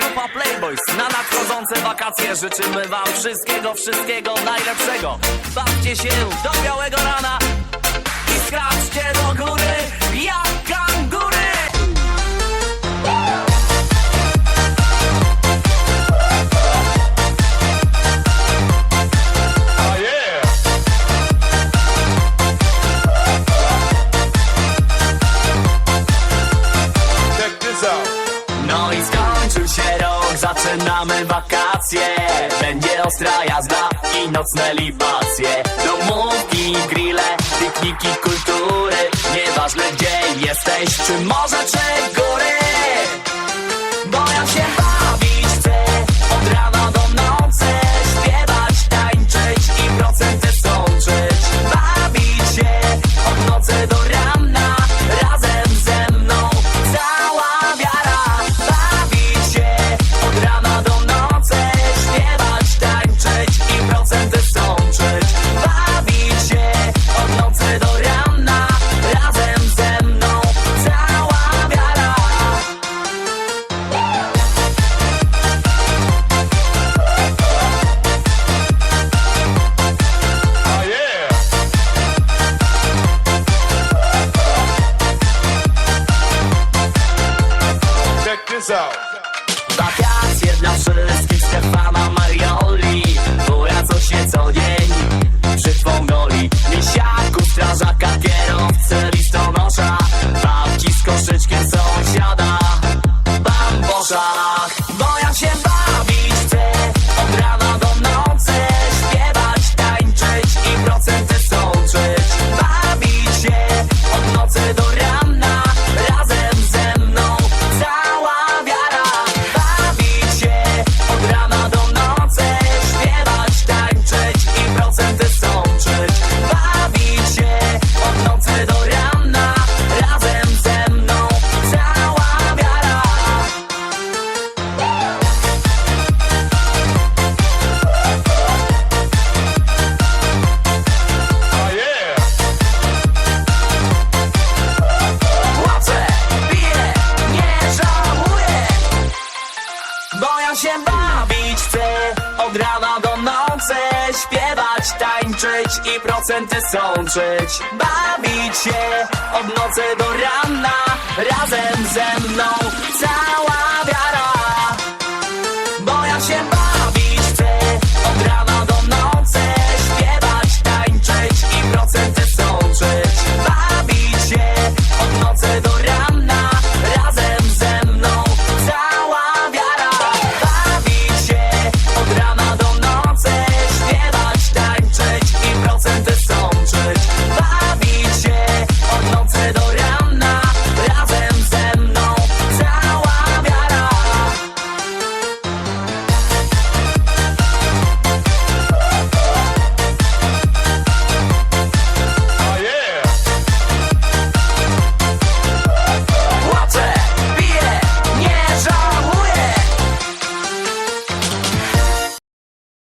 grupa Playboys Na nadchodzące wakacje. Życzymy wam wszystkiego, wszystkiego najlepszego. Bawcie się do białego rana. Zaczynamy wakacje. Będzie ostra jazda i nocne libacje. Domówki, grille, pikniki, kultury. Nieważne gdzie jesteś, czy może czy hands out. od rana do nocy Śpiewać, tańczyć i procenty sączyć. Bawić się od nocy do rana Razem ze mną cała